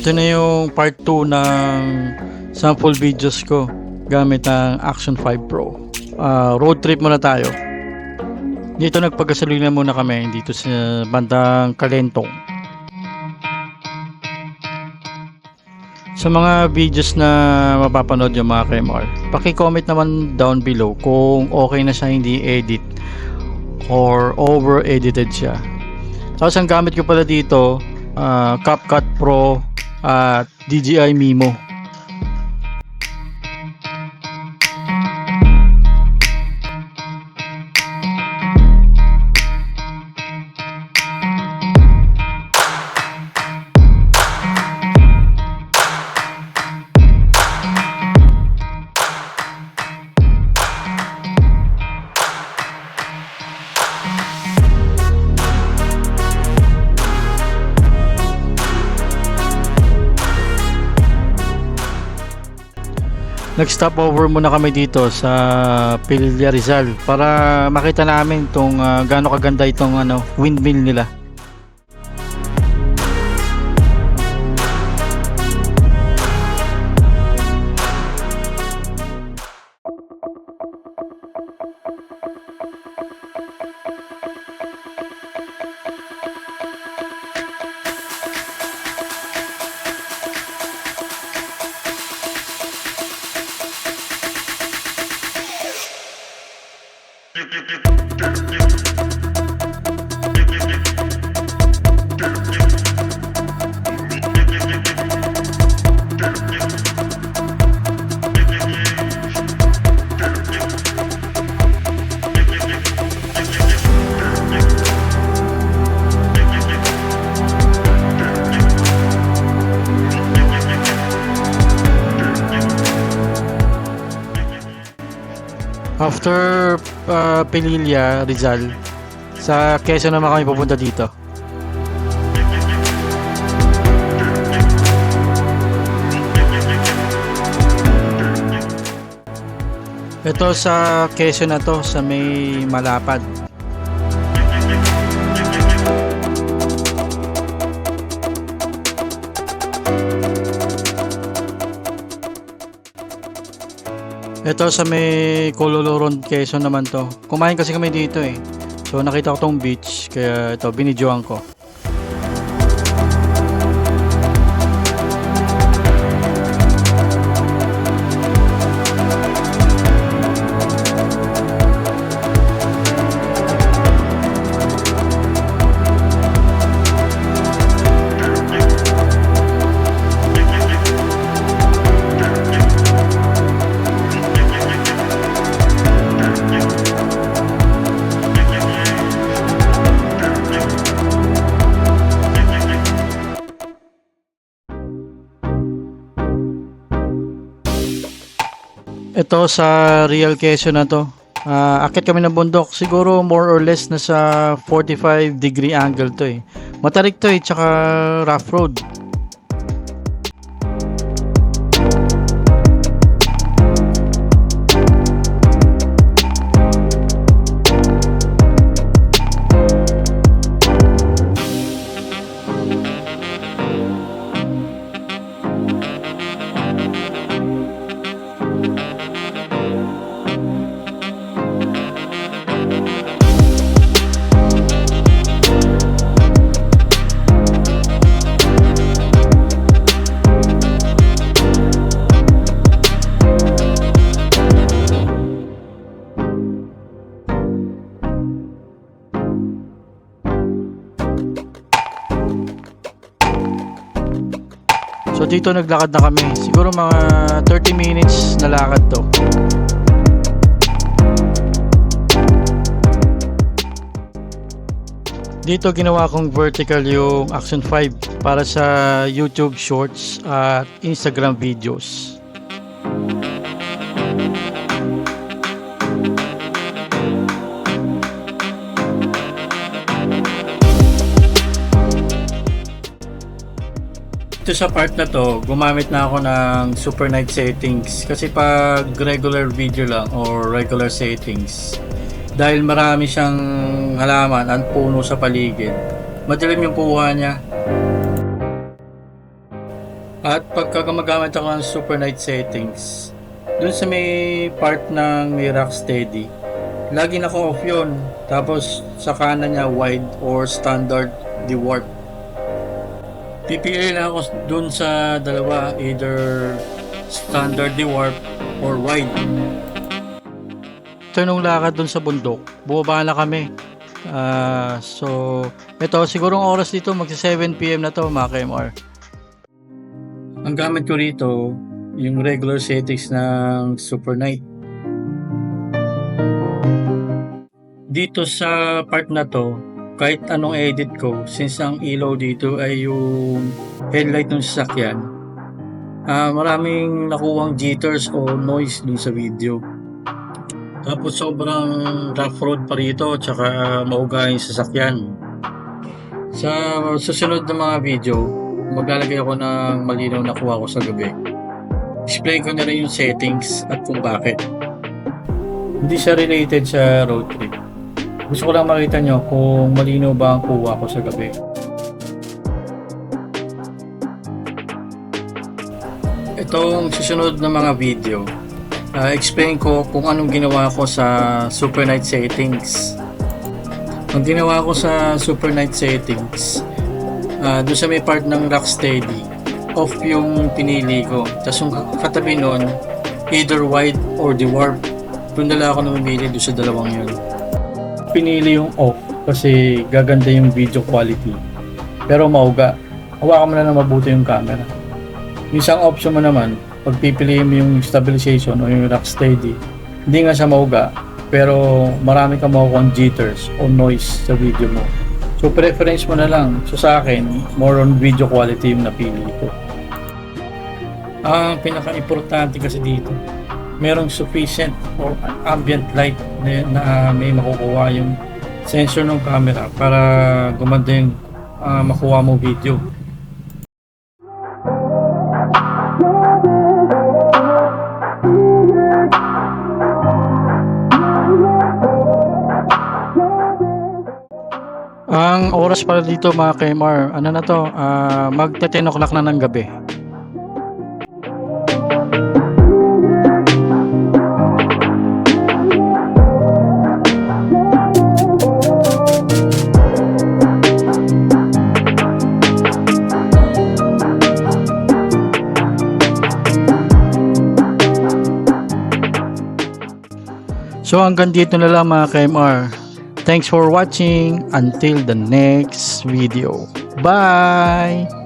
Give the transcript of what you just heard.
Ito na yung part 2 ng sample videos ko gamit ang Action 5 Pro. Ah, road trip muna tayo. Dito nagpagasolina muna kami dito sa bandang Kalentong. Sa mga videos na mapapanood yung mga KMR, paki-comment naman down below kung okay na siya hindi edit or over edited siya. Tapos ang gamit ko pala dito, ah, CapCut Pro at DJI Mimo. Nag-stop over muna kami dito sa Pilya Rizal para makita namin tong uh, gaano kaganda itong ano, windmill nila. After uh, Pilya Rizal, sa Quezon naman kami pupunta dito. Ito sa Quezon na to, sa may Malapad. Ito sa may Cololoron, Quezon naman to. Kumain kasi kami dito eh. So nakita ko tong beach, kaya ito, binidyoan ko. Ito sa Real Quezon na to. Ah, akit kami ng bundok. Siguro more or less nasa 45 degree angle to eh. Matarik to eh, tsaka rough road. So dito naglakad na kami. Siguro mga 30 minutes na lakad to. Dito ginawa kong vertical yung Action 5 para sa YouTube Shorts at Instagram videos. Dito sa part na to, gumamit na ako ng super night settings kasi pag regular video lang or regular settings dahil marami siyang halaman at puno sa paligid madilim yung kuha niya At pagka gumagamit ako ng super night settings, dun sa may part ng may rock steady, lagi naka off yun. Tapos sa kanan niya wide or standard dewarp. Pipili lang ako dun sa dalawa, either standard dewarp or wide. Ito nung lakad dun sa bundok, bumaba na kami. Ah, so, ito, sigurong oras dito, magsi 7pm na to mga KMR. Ang gamit ko rito, yung regular settings ng Super Night. Dito sa part na to, kahit anong edit ko, since ang ilaw dito ay yung headlight ng sasakyan, ah maraming nakuwang jitters o noise dun sa video. Tapos sobrang rough road pa rito, tsaka mauga yung sasakyan. Sa susunod na mga video, maglalagay ako ng malinaw na kuha ko sa gabi. Display ko na rin yung settings at kung bakit. Hindi siya related sa road trip. Gusto ko lang makita nyo kung malinaw ba ang kuha ko sa gabi. Itong susunod na mga video, uh, explain ko kung anong ginawa ko sa Super Night settings. Ang ginawa ko sa Super Night settings, uh, doon sa may part ng Rocksteady, off yung pinili ko. Tapos yung katabi nun, either wide or dwarf. Doon nila ako namimili doon sa dalawang yun. Pinili yung off kasi gaganda yung video quality. Pero mauga. Hawakan mo na ng mabuti yung camera. Yung isang option mo naman, pag pipiliin mo yung stabilization o yung rock steady, hindi nga siya mauga, pero marami kang makukuha jitters o noise sa video mo. So preference mo na lang. So sa akin, more on video quality yung napili ko. Ang pinaka-importante kasi dito, merong sufficient or ambient light na, na may makukuha yung sensor ng camera para gumanda yung ah, makuha mo video. Ang oras para dito mga KMR, ano na to, ah, magte 10 o'clock na ng gabi. So hanggang dito na lang mga KMR. Thanks for watching. Until the next video. Bye!